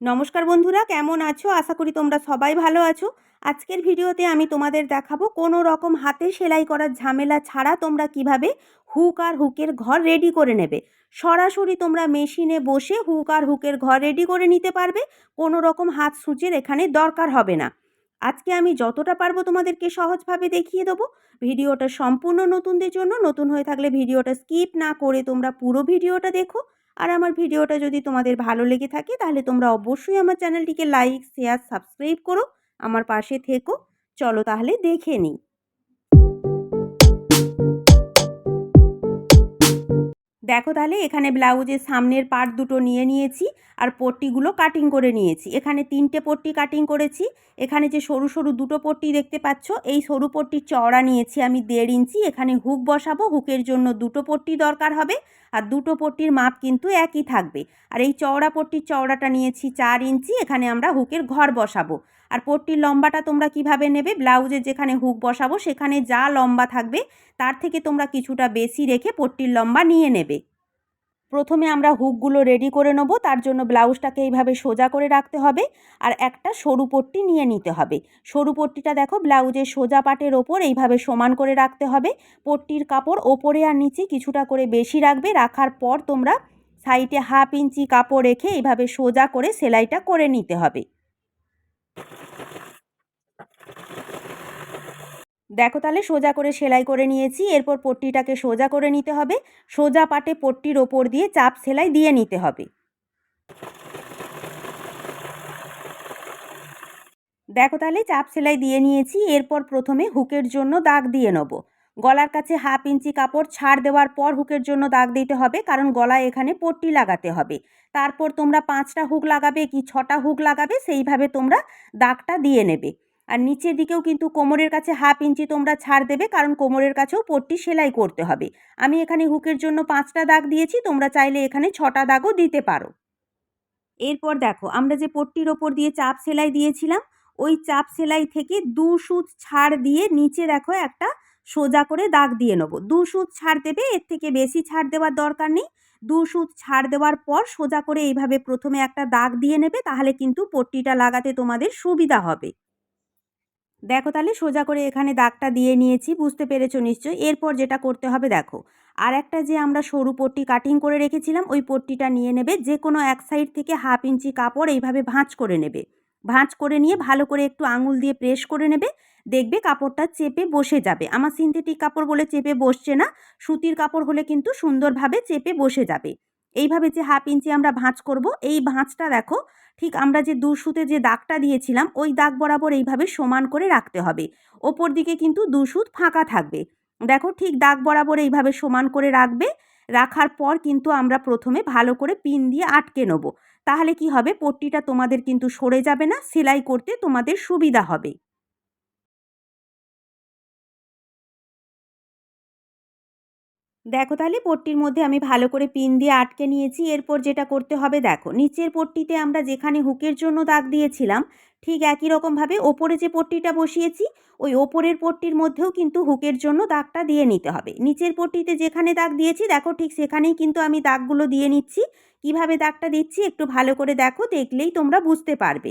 নমস্কার বন্ধুরা, কেমন আছো? আশা করি তোমরা সবাই ভালো আছো। আজকের ভিডিওতে আমি তোমাদের দেখাবো কোনো রকম হাতে সেলাই করার ঝামেলা ছাড়া তোমরা কীভাবে হুক আর হুকের ঘর রেডি করে নেবে। সরাসরি তোমরা মেশিনে বসে হুক আর হুকের ঘর রেডি করে নিতে পারবে, কোনো রকম হাত সূচের এখানে দরকার হবে না। আজকে আমি যতটা পারব তোমাদেরকে সহজভাবে দেখিয়ে দেবো। ভিডিওটা সম্পূর্ণ নতুনদের জন্য, নতুন হয়ে থাকলে ভিডিওটা স্কিপ না করে তোমরা পুরো ভিডিওটা দেখো। আর আমার ভিডিওটা যদি তোমাদের ভালো লেগে থাকে, তাহলে তোমরা অবশ্যই আমার চ্যানেলটিকে লাইক, শেয়ার, সাবস্ক্রাইব করো, আমার পাশে থেকো। চলো তাহলে দেখে নিই। দেখো তাহলে, এখানে ব্লাউজের সামনের পার্ট দুটো নিয়ে নিয়েছি আর পট্টিগুলো কাটিং করে নিয়েছি। এখানে তিনটে পট্টি কাটিং করেছি। এখানে যে সরু সরু দুটো পট্টি দেখতে পাচ্ছ, এই সরু পট্টির চওড়া নিয়েছি আমি দেড় ইঞ্চি। এখানে হুক বসাবো হুকের জন্য দুটো পট্টি দরকার হবে আর দুটো পট্টির মাপ কিন্তু একই থাকবে। আর এই চওড়া পট্টির চওড়াটা নিয়েছি চার ইঞ্চি, এখানে আমরা হুকের ঘর বসাবো। আর পট্টির লম্বাটা তোমরা কীভাবে নেবে? ব্লাউজের যেখানে হুক বসাবো, সেখানে যা লম্বা থাকবে, তার থেকে তোমরা কিছুটা বেশি রেখে পট্টির লম্বা নিয়ে নেবে। প্রথমে আমরা হুকগুলো রেডি করে নেব, তার জন্য ব্লাউজটাকে এইভাবে সোজা করে রাখতে হবে আর একটা সরু পট্টি নিয়ে নিতে হবে। সরু পট্টিটা দেখো, ব্লাউজের সোজা পাটের ওপর এইভাবে সমান করে রাখতে হবে। পট্টির কাপড় ওপরে আর নিচে কিছুটা করে বেশি রাখবে, রাখার পর তোমরা সাইডে হাফ ইঞ্চি কাপড় রেখে এইভাবে সোজা করে সেলাইটা করে নিতে হবে। দেখো তাহলে সোজা করে সেলাই করে নিয়েছি, এরপর পট্টিটাকে সোজা করে নিতে হবে। সোজা পাটে পট্টির ওপর দিয়ে চাপ সেলাই দিয়ে নিতে হবে। দেখো তাহলে চাপ সেলাই দিয়ে নিয়েছি, এরপর প্রথমে হুকের জন্য দাগ দিয়ে নেব। গলার কাছে হাফ ইঞ্চি কাপড় ছাড় দেওয়ার পর হুকের জন্য দাগ দিতে হবে, কারণ গলায় এখানে পট্টি লাগাতে হবে। তারপর তোমরা পাঁচটা হুক লাগাবে কি ছটা হুক লাগাবে, সেইভাবে তোমরা দাগটা দিয়ে নেবে। আর নিচের দিকেও কিন্তু কোমরের কাছে হাফ ইঞ্চি তোমরা ছাড় দেবে, কারণ কোমরের কাছেও পট্টি সেলাই করতে হবে। আমি এখানে হুকের জন্য পাঁচটা দাগ দিয়েছি, তোমরা চাইলে এখানে ছটা দাগও দিতে পারো। এরপর দেখো, আমরা যে পট্টির ওপর দিয়ে চাপ সেলাই দিয়েছিলাম, ওই চাপ সেলাই থেকে দু সুত ছাড় দিয়ে নিচে দেখো একটা সোজা করে দাগ দিয়ে নেব। দু সুত ছাড় দেবে, এর থেকে বেশি ছাড় দেওয়ার দরকার নেই। দু সুত ছাড় দেওয়ার পর সোজা করে এইভাবে প্রথমে একটা দাগ দিয়ে নেবে, তাহলে কিন্তু পট্টিটা লাগাতে তোমাদের সুবিধা হবে। দেখো তাহলে সোজা করে এখানে দাগটা দিয়ে নিয়েছি, বুঝতে পেরেছ নিশ্চয়ই? এরপর যেটা করতে হবে দেখো, আর একটা যে আমরা সরু পট্টি কাটিং করে রেখেছিলাম, ওই পট্টিটা নিয়ে নেবে, যে কোনো এক সাইড থেকে হাফ ইঞ্চি কাপড় এইভাবে ভাঁজ করে নেবে। ভাঁজ করে নিয়ে ভালো করে একটু আঙুল দিয়ে প্রেস করে নেবে, দেখবে কাপড়টা চেপে বসে যাবে। আমার সিনথেটিক কাপড় বলে চেপে বসছে না, সুতির কাপড় হলে কিন্তু সুন্দরভাবে চেপে বসে যাবে। এইভাবে যে হাফ ইঞ্চি আমরা ভাঁজ করব, এই ভাঁজটা দেখো, ঠিক আমরা যে দুসুতে যে দাগটা দিয়েছিলাম, ওই দাগ বরাবর এইভাবে সমান করে রাখতে হবে। ওপর দিকে কিন্তু দুসুত ফাঁকা থাকবে। দেখো, ঠিক দাগ বরাবর এইভাবে সমান করে রাখবে, রাখার পর কিন্তু আমরা প্রথমে ভালো করে পিন দিয়ে আটকে নেব। তাহলে কি হবে, পট্টিটা তোমাদের কিন্তু সরে যাবে না, সেলাই করতে তোমাদের সুবিধা হবে। দেখো তাহলে পট্টির মধ্যে আমি ভালো করে পিন দিয়ে আটকে নিয়েছি। এরপর যেটা করতে হবে দেখো, নিচের পট্টিতে আমরা যেখানে হুকের জন্য দাগ দিয়েছিলাম, ঠিক একই রকমভাবে ওপরে যে পট্টিটা বসিয়েছি, ওই ওপরের পট্টির মধ্যেও কিন্তু হুকের জন্য দাগটা দিয়ে নিতে হবে। নিচের পট্টিতে যেখানে দাগ দিয়েছি, দেখো ঠিক সেখানেই কিন্তু আমি দাগগুলো দিয়ে নিচ্ছি। কীভাবে দাগটা দিচ্ছি একটু ভালো করে দেখো, দেখলেই তোমরা বুঝতে পারবে।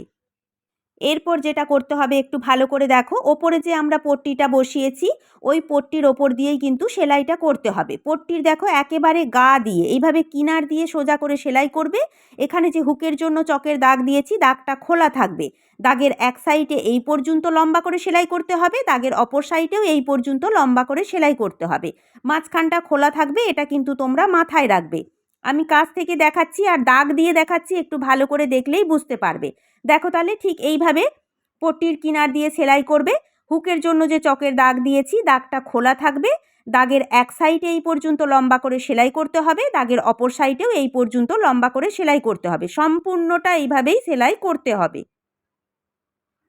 এরপর যেটা করতে হবে একটু ভালো করে দেখো, ওপরে যে আমরা পট্টিটা বসিয়েছি, ওই পট্টির ওপর দিয়েই কিন্তু সেলাইটা করতে হবে। পট্টির দেখো একেবারে গা দিয়ে, এইভাবে কিনার দিয়ে সোজা করে সেলাই করবে। এখানে যে হুকের জন্য চকের দাগ দিয়েছি, দাগটা খোলা থাকবে। দাগের এক সাইডে এই পর্যন্ত লম্বা করে সেলাই করতে হবে, দাগের অপর সাইডেও এই পর্যন্ত লম্বা করে সেলাই করতে হবে। মাঝখানটা খোলা থাকবে, এটা কিন্তু তোমরা মাথায় রাখবে। আমি কাছ থেকে দেখাচ্ছি আর দাগ দিয়ে দেখাচ্ছি, একটু ভালো করে দেখলেই বুঝতে পারবে। দেখো তাহলে ঠিক এইভাবে পট্টির কিনার দিয়ে সেলাই করবে। হুকের জন্য যে চকের দাগ দিয়েছি, দাগটা খোলা থাকবে। দাগের এক সাইডে এই পর্যন্ত লম্বা করে সেলাই করতে হবে, দাগের অপর সাইডেও এই পর্যন্ত লম্বা করে সেলাই করতে হবে। সম্পূর্ণটা এইভাবেই সেলাই করতে হবে।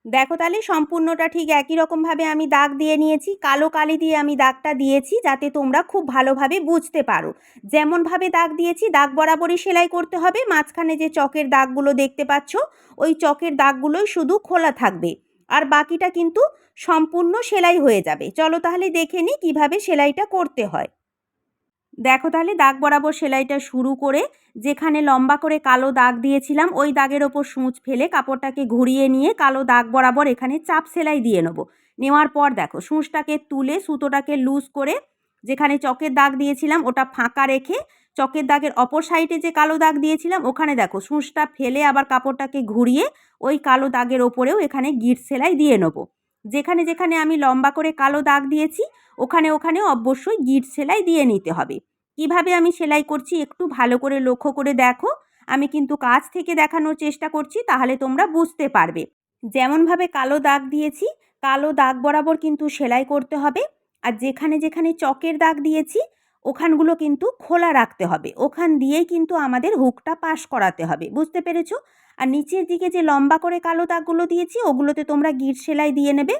দেখো তাহলে সম্পূর্ণটা ঠিক একই রকমভাবে আমি দাগ দিয়ে নিয়েছি, কালো কালি দিয়ে আমি দাগটা দিয়েছি যাতে তোমরা খুব ভালোভাবে বুঝতে পারো। যেমনভাবে দাগ দিয়েছি, দাগ বরাবরই সেলাই করতে হবে। মাঝখানে যে চকের দাগগুলো দেখতে পাচ্ছ, ওই চকের দাগগুলোই শুধু খোলা থাকবে। আর বাকিটা কিন্তু সম্পূর্ণ সেলাই হয়ে যাবে। চলো তাহলে দেখে নিই কীভাবে সেলাইটা করতে হয়। দেখো তাহলে দাগ বরাবর সেলাইটা শুরু করে যেখানে লম্বা করে কালো দাগ দিয়েছিলাম, ওই দাগের ওপর সূচ ফেলে কাপড়টাকে ঘুরিয়ে নিয়ে কালো দাগ বরাবর এখানে চাপ সেলাই দিয়ে নেব। নেওয়ার পর দেখো, সূচটাকে তুলে সুতোটাকে লুজ করে যেখানে চকের দাগ দিয়েছিলাম, ওটা ফাঁকা রেখে চকের দাগের অপর সাইডে যে কালো দাগ দিয়েছিলাম, ওখানে দেখো, সূচটা ফেলে আবার কাপড়টাকে ঘুরিয়ে ওই কালো দাগের ওপরেও এখানে গিট সেলাই দিয়ে নেব। যেখানে যেখানে আমি লম্বা করে কালো দাগ দিয়েছি, ওখানে ওখানে অবশ্যই গিট সেলাই দিয়ে নিতে হবে। কীভাবে আমি সেলাই করছি একটু ভালো করে লক্ষ্য করে দেখো। আমি কিন্তু কাছ থেকে দেখানোর চেষ্টা করছি, তাহলে তোমরা বুঝতে পারবে। যেমনভাবে কালো দাগ দিয়েছি, কালো দাগ বরাবর কিন্তু সেলাই করতে হবে। আর যেখানে যেখানে চকের দাগ দিয়েছি, ওখানগুলো কিন্তু খোলা রাখতে হবে। ওখান দিয়েই কিন্তু আমাদের হুকটা পাশ করাতে হবে। বুঝতে পেরেছ? আর নিচের দিকে যে লম্বা করে কালো দাগগুলো দিয়েছি, ওগুলোতে তোমরা গিট সেলাই দিয়ে নেবে।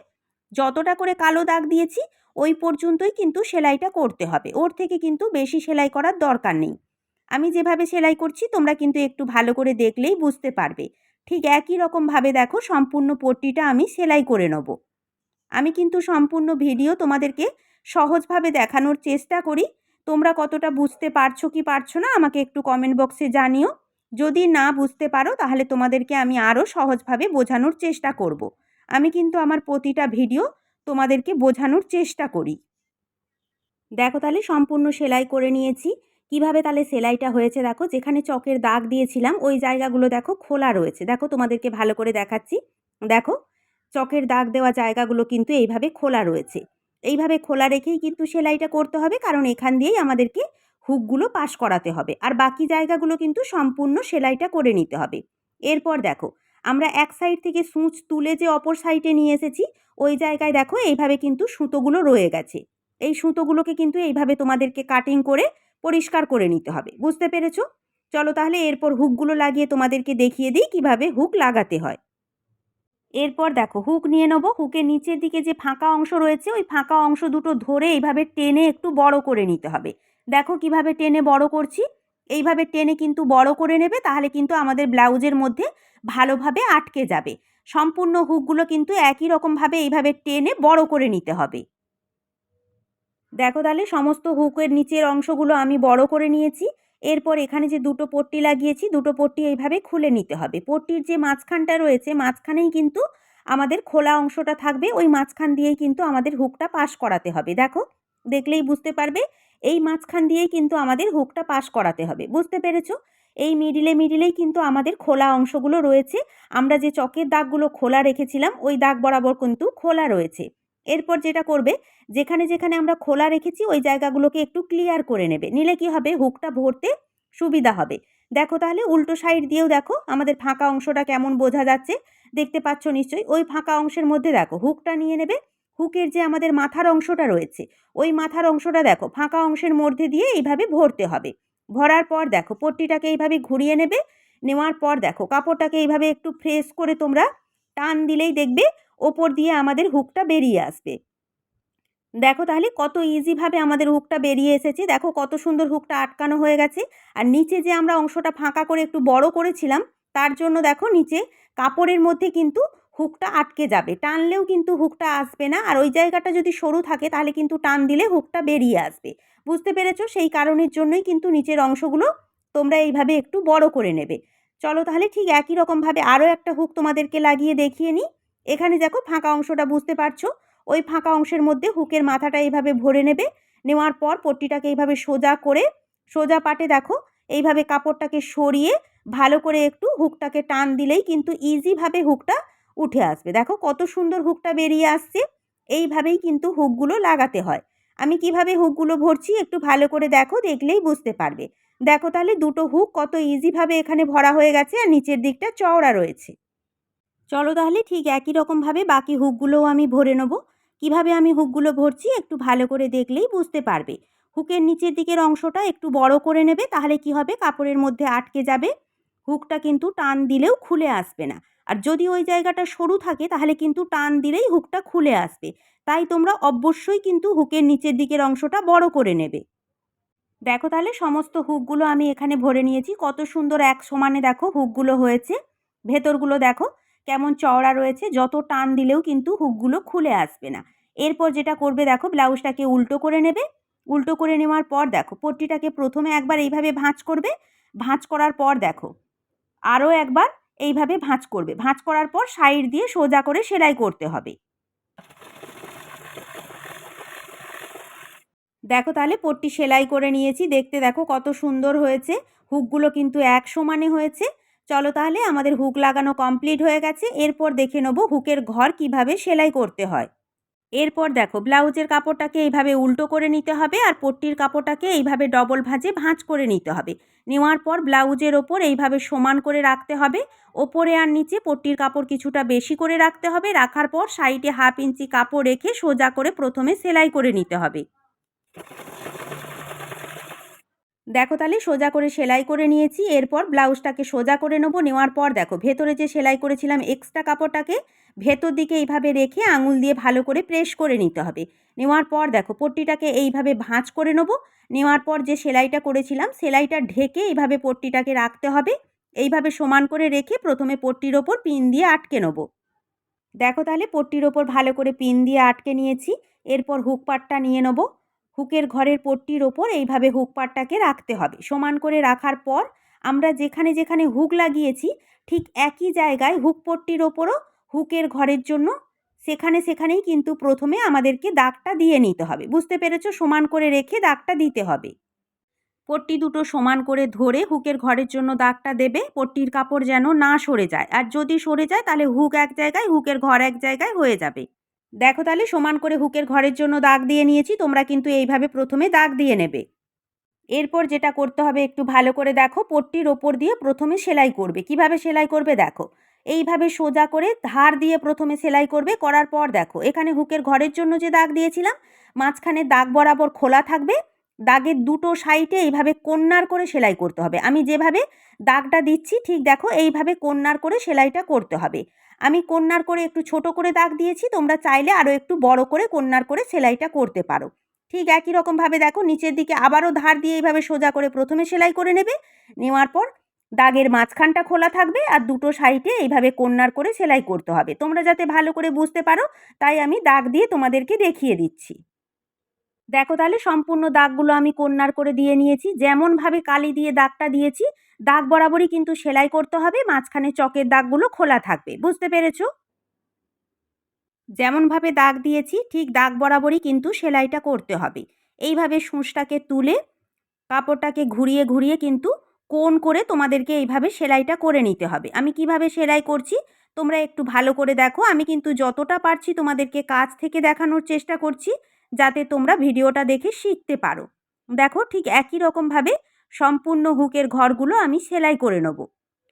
যতটা করে কালো দাগ দিয়েছি ওই পর্যন্তই কিন্তু সেলাইটা করতে হবে। ওর থেকে কিন্তু বেশি সেলাই করার দরকার নেই। আমি যেভাবে সেলাই করছি, তোমরা কিন্তু একটু ভালো করে দেখলেই বুঝতে পারবে। ঠিক একই রকমভাবে দেখো, সম্পূর্ণ পট্টিটা আমি সেলাই করে নেব। আমি কিন্তু সম্পূর্ণ ভিডিও তোমাদেরকে সহজভাবে দেখানোর চেষ্টা করি। তোমরা কতটা বুঝতে পারছ কি পারছ না, আমাকে একটু কমেন্ট বক্সে জানিও। যদি না বুঝতে পারো, তাহলে তোমাদেরকে আমি আরও সহজভাবে বোঝানোর চেষ্টা করব। আমি কিন্তু আমার প্রতিটা ভিডিও তোমাদেরকে বোঝানোর চেষ্টা করি। দেখো তাহলে সম্পূর্ণ সেলাই করে নিয়েছি। কীভাবে তাহলে সেলাইটা হয়েছে দেখো, যেখানে চকের দাগ দিয়েছিলাম, ওই জায়গাগুলো দেখো খোলা রয়েছে। দেখো তোমাদেরকে ভালো করে দেখাচ্ছি। দেখো, চকের দাগ দেওয়া জায়গাগুলো কিন্তু এইভাবে খোলা রয়েছে। এইভাবে খোলা রেখেই কিন্তু সেলাইটা করতে হবে, কারণ এখান দিয়েই আমাদেরকে হুকগুলো পাশ করাতে হবে। আর বাকি জায়গাগুলো কিন্তু সম্পূর্ণ সেলাইটা করে নিতে হবে। এরপর দেখো, আমরা এক সাইড থেকে সূচ তুলে যে অপর সাইডে নিয়ে এসেছি ওই জায়গায় দেখো এইভাবে কিন্তু সুতোগুলো রয়ে গেছে। এই সুতোগুলোকে কিন্তু এইভাবে তোমাদেরকে কাটিং করে পরিষ্কার করে নিতে হবে। বুঝতে পেরেছ? চলো তাহলে এরপর হুকগুলো লাগিয়ে তোমাদেরকে দেখিয়ে দিই কীভাবে হুক লাগাতে হয়। এরপর দেখো হুক নিয়ে নেব। হুকের নিচের দিকে যে ফাঁকা অংশ রয়েছে, ওই ফাঁকা অংশ দুটো ধরে এইভাবে টেনে একটু বড় করে নিতে হবে। দেখো কীভাবে টেনে বড় করছি। এইভাবে টেনে কিন্তু বড় করে নেবে, তাহলে কিন্তু আমাদের ব্লাউজের মধ্যে ভালোভাবে আটকে যাবে। সম্পূর্ণ হুকগুলো কিন্তু একই রকমভাবে এইভাবে টেনে বড় করে নিতে হবে। দেখো তাহলে সমস্ত হুকের নিচের অংশগুলো আমি বড় করে নিয়েছি। এরপর এখানে যে দুটো পট্টি লাগিয়েছি, দুটো পট্টি এইভাবে খুলে নিতে হবে। পট্টির যে মাঝখানটা রয়েছে, মাঝখানেই কিন্তু আমাদের খোলা অংশটা থাকবে। ওই মাঝখান দিয়েই কিন্তু আমাদের হুকটা পাশ করাতে হবে। দেখো, দেখলেই বুঝতে পারবে, এই মাঝখান দিয়েই কিন্তু আমাদের হুকটা পাশ করাতে হবে। বুঝতে পেরেছ? এই মিডিলে মিডিলেই কিন্তু আমাদের খোলা অংশগুলো রয়েছে। আমরা যে চকের দাগগুলো খোলা রেখেছিলাম, ওই দাগ বরাবর কিন্তু খোলা রয়েছে। এরপর যেটা করবে, যেখানে যেখানে আমরা খোলা রেখেছি, ওই জায়গাগুলোকে একটু ক্লিয়ার করে নেবে। নিলে কি হবে? হুকটা ভরতে সুবিধা হবে। দেখো তাহলে উল্টো সাইড দিয়েও দেখো, আমাদের ফাঁকা অংশটা কেমন বোঝা যাচ্ছে? দেখতে পাচ্ছ নিশ্চয়ই? ওই ফাঁকা অংশের মধ্যে দেখো হুকটা নিয়ে নেবে। হুকের যে আমাদের মাথার অংশটা রয়েছে, ওই মাথার অংশটা দেখো, ফাঁকা অংশের মধ্যে দিয়ে এইভাবে ভরতে হবে। ভরার পর দেখো, পট্টিটাকে এইভাবে ঘুরিয়ে নেবে, নেওয়ার পর দেখো, কাপড়টাকে এইভাবে একটু ফ্রেশ করে তোমরা টান দিলেই দেখবে ওপর দিয়ে আমাদের হুকটা বেরিয়ে আসবে। দেখো তাহলে কত ইজিভাবে আমাদের হুকটা বেরিয়ে এসেছে। দেখো কত সুন্দর হুকটা আটকানো হয়ে গেছে। আর নিচে যে আমরা অংশটা ফাঁকা করে একটু বড় করেছিলাম, তার জন্য দেখো নিচে কাপড়ের মধ্যে কিন্তু হুকটা আটকে যাবে। টানলেও কিন্তু হুকটা আসবে না। আর ওই জায়গাটা যদি সরু থাকে, তাহলে কিন্তু টান দিলে হুকটা বেরিয়ে আসবে। বুঝতে পেরেছ? সেই কারণের জন্যই কিন্তু নিচের অংশগুলো তোমরা এইভাবে একটু বড় করে নেবে। চলো তাহলে ঠিক একই রকমভাবে আরও একটা হুক তোমাদেরকে লাগিয়ে দেখিয়ে নিই। এখানে দেখো ফাঁকা অংশটা বুঝতে পারছ? ওই ফাঁকা অংশের মধ্যে হুকের মাথাটা এইভাবে ভরে নেবে। নেওয়ার পর পট্টিটাকে এইভাবে সোজা করে, সোজা পাটে দেখো, এইভাবে কাপড়টাকে সরিয়ে ভালো করে একটু হুকটাকে টান দিলেই কিন্তু ইজিভাবে হুকটা উঠে আসবে। দেখো কত সুন্দর হুকটা বেরিয়ে আসছে। এইভাবেই কিন্তু হুকগুলো লাগাতে হয়। আমি কীভাবে হুকগুলো ভরছি একটু ভালো করে দেখো, দেখলেই বুঝতে পারবে। দেখো তাহলে দুটো হুক কত ইজিভাবে এখানে ভরা হয়ে গেছে আর নিচের দিকটা চওড়া রয়েছে। চলো তাহলে ঠিক একই রকমভাবে বাকি হুকগুলোও আমি ভরে নেব। কীভাবে আমি হুকগুলো ভরছি একটু ভালো করে দেখলেই বুঝতে পারবে। হুকের নিচের দিকের অংশটা একটু বড় করে নেবে, তাহলে কি হবে? কাপড়ের মধ্যে আটকে যাবে। হুকটা কিন্তু টান দিলেও খুলে আসবে না। আর যদি ওই জায়গাটা সরু থাকে, তাহলে কিন্তু টান দিলেই হুকটা খুলে আসবে। তাই তোমরা অবশ্যই কিন্তু হুকের নিচের দিকের অংশটা বড় করে নেবে। দেখো তাহলে সমস্ত হুকগুলো আমি এখানে ভরে নিয়েছি। কত সুন্দর এক সমানে দেখো হুকগুলো হয়েছে। ভেতরগুলো দেখো কেমন চওড়া রয়েছে। যত টান দিলেও কিন্তু হুকগুলো খুলে আসবে না। এরপর যেটা করবে দেখো ব্লাউজটাকে উল্টো করে নেবে। উল্টো করে নেওয়ার পর দেখো, পট্টিটাকে প্রথমে একবার এইভাবে ভাঁজ করবে। ভাঁজ করার পর দেখো, আরও একবার এইভাবে ভাঁজ করবে। ভাঁজ করার পর সাইড দিয়ে সোজা করে সেলাই করতে হবে। দেখো তাহলে পট্টি সেলাই করে নিয়েছি। দেখতে দেখো কত সুন্দর হয়েছে। হুকগুলো কিন্তু এক সমানে হয়েছে। চলো তাহলে আমাদের হুক লাগানো কমপ্লিট হয়ে গেছে। এরপর দেখে নেব হুকের ঘর কীভাবে সেলাই করতে হয়। এরপর দেখো, ব্লাউজের কাপড়টাকে এইভাবে উল্টো করে নিতে হবে আর পট্টির কাপড়টাকে এইভাবে ডবল ভাঁজে ভাঁজ করে নিতে হবে। নেওয়ার পর ব্লাউজের ওপর এইভাবে সমান করে রাখতে হবে। ওপরে আর নিচে পট্টির কাপড় কিছুটা বেশি করে রাখতে হবে। রাখার পর সাইডে হাফ ইঞ্চি কাপড় রেখে সোজা করে প্রথমে সেলাই করে নিতে হবে। দেখো তাহলে সোজা করে সেলাই করে নিয়েছি, এরপর ব্লাউজটাকে সোজা করে নেব, নেওয়ার পর দেখো ভেতরে যে সেলাই করেছিলাম এক্সট্রা কাপড়টাকে ভেতর দিকে এইভাবে রেখে আঙুল দিয়ে ভালো করে প্রেস করে নিতে হবে। নেওয়ার পর দেখো পট্টিটাকে এইভাবে ভাঁজ করে নেব, নেওয়ার পর যে সেলাইটা করেছিলাম সেলাইটা ঢেকে এইভাবে পট্টিটাকে রাখতে হবে, এইভাবে সমান করে রেখে প্রথমে পট্টির ওপর পিন দিয়ে আটকে নেব। দেখো তাহলে পট্টির ওপর ভালো করে পিন দিয়ে আটকে নিয়েছি, এরপর হুক পাটটা নিয়ে নেব। হুকের ঘরের পট্টির ওপর এইভাবে হুক পাটটাকে রাখতে হবে। সমান করে রাখার পর আমরা যেখানে যেখানে হুক লাগিয়েছি, ঠিক একই জায়গায় হুক পট্টির ওপরও হুকের ঘরের জন্য সেখানে সেখানেই কিন্তু প্রথমে আমাদেরকে দাগটা দিয়ে নিতে হবে। বুঝতে পেরেছ? সমান করে রেখে দাগটা দিতে হবে। পট্টি দুটো সমান করে ধরে হুকের ঘরের জন্য দাগটা দেবে। পট্টির কাপড় যেন না সরে যায়। আর যদি সরে যায় তাহলে হুক এক জায়গায়, হুকের ঘর এক জায়গায় হয়ে যাবে। দেখো তাহলে সমান করে হুকের ঘরের জন্য দাগ দিয়ে নিয়েছি, তোমরা কিন্তু এইভাবে প্রথমে দাগ দিয়ে নেবে। এরপর যেটা করতে হবে একটু ভালো করে দেখো, পট্টির ওপর দিয়ে প্রথমে সেলাই করবে। কীভাবে সেলাই করবে দেখো, এইভাবে সোজা করে ধার দিয়ে প্রথমে সেলাই করবে, করার পর দেখো, এখানে হুকের ঘরের জন্য যে দাগ দিয়েছিলাম, মাঝখানে দাগ বরাবর খোলা থাকবে, দাগের দুটো সাইডে এইভাবে কন্যার করে সেলাই করতে হবে। আমি যেভাবে দাগটা দিচ্ছি, ঠিক দেখো, এইভাবে কন্যার করে সেলাইটা করতে হবে। আমি কন্যার করে একটু ছোট করে দাগ দিয়েছি, তোমরা চাইলে আরও একটু বড় করে কন্যার করে সেলাইটা করতে পারো। ঠিক একই রকমভাবে দেখো, নিচের দিকে আবারও ধার দিয়ে এইভাবে সোজা করে প্রথমে সেলাই করে নেবে। নেওয়ার পর দাগের মাঝখানটা খোলা থাকবে আর দুটো সাইডে এইভাবে কন্যার করে সেলাই করতে হবে। তোমরা যাতে ভালো করে বুঝতে পারো, তাই আমি দাগ দিয়ে তোমাদেরকে দেখিয়ে দিচ্ছি। দেখো তাহলে সম্পূর্ণ দাগগুলো আমি কন্যার করে দিয়ে নিয়েছি। যেমনভাবে কালি দিয়ে দাগটা দিয়েছি দাগ বরাবরই কিন্তু সেলাই করতে হবে, মাঝখানে চকের দাগগুলো খোলা থাকবে, বুঝতে পেরেছ? যেমনভাবে দাগ দিয়েছি, ঠিক দাগ বরাবরই কিন্তু সেলাইটা করতে হবে। এইভাবে সূঁচটাকে তুলে, কাপড়টাকে ঘুরিয়ে ঘুরিয়ে কিন্তু কোন করে তোমাদেরকে এইভাবে সেলাইটা করে নিতে হবে। আমি কীভাবে সেলাই করছি, তোমরা একটু ভালো করে দেখো। আমি কিন্তু যতটা পারছি তোমাদেরকে কাজ থেকে দেখানোর চেষ্টা করছি, যাতে তোমরা ভিডিওটা দেখে শিখতে পারো। দেখো, ঠিক একই রকমভাবে সম্পূর্ণ হুকের ঘরগুলো আমি সেলাই করে নেব।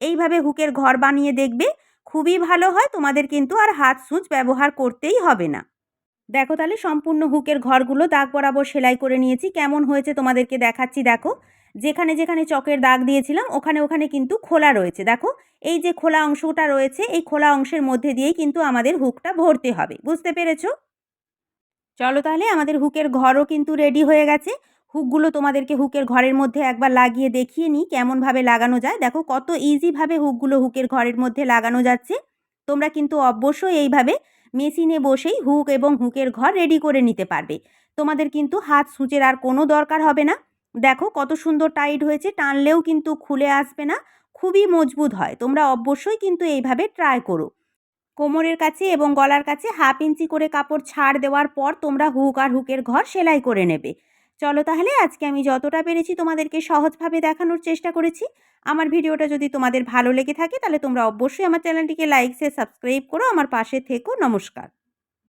এইভাবে হুকের ঘর বানিয়ে দেখবে, খুবই ভালো হয়, তোমাদের কিন্তু আর হাত সুচ ব্যবহার করতেই হবে না। দেখো তাহলে সম্পূর্ণ হুকের ঘরগুলো দাগ বরাবর সেলাই করে নিয়েছি, কেমন হয়েছে তোমাদেরকে দেখাচ্ছি, দেখো। যেখানে যেখানে চকের দাগ দিয়েছিলাম, ওখানে ওখানে কিন্তু খোলা রয়েছে, দেখো। এই যে খোলা অংশটা রয়েছে, এই খোলা অংশের মধ্যে দিয়েই কিন্তু আমাদের হুকটা ভরতে হবে, বুঝতে পেরেছ? চলো তাহলে আমাদের হুকের ঘরও কিন্তু রেডি হয়ে গেছে। হুকগুলো তোমাদেরকে হুকের ঘরের মধ্যে একবার লাগিয়ে দেখিয়ে নিই কেমনভাবে লাগানো যায়। দেখো কত ইজিভাবে হুকগুলো হুকের ঘরের মধ্যে লাগানো যাচ্ছে। তোমরা কিন্তু অবশ্যই এইভাবে মেশিনে বসেই হুক এবং হুকের ঘর রেডি করে নিতে পারবে। তোমাদের কিন্তু হাত সূচের আর কোনো দরকার হবে না। দেখো কত সুন্দর টাইট হয়েছে, টানলেও কিন্তু খুলে আসবে না। খুবই মজবুত হয়। তোমরা অবশ্যই কিন্তু এইভাবে ট্রাই করো। কোমরের কাছে এবং গলার কাছে হাফ ইঞ্চি করে কাপড় ছাড় দেওয়ার পর তোমরা হুক আর হুকের ঘর সেলাই করে নেবে। চলো তাহলে আজকে আমি যতটা পেরেছি তোমাদেরকে সহজভাবে দেখানোর চেষ্টা করেছি। আমার ভিডিওটা যদি তোমাদের ভালো লেগে থাকে তাহলে তোমরা অবশ্যই আমার চ্যানেলটিকে লাইক সে সাবস্ক্রাইব করো। আমার পাশে থেকো। নমস্কার।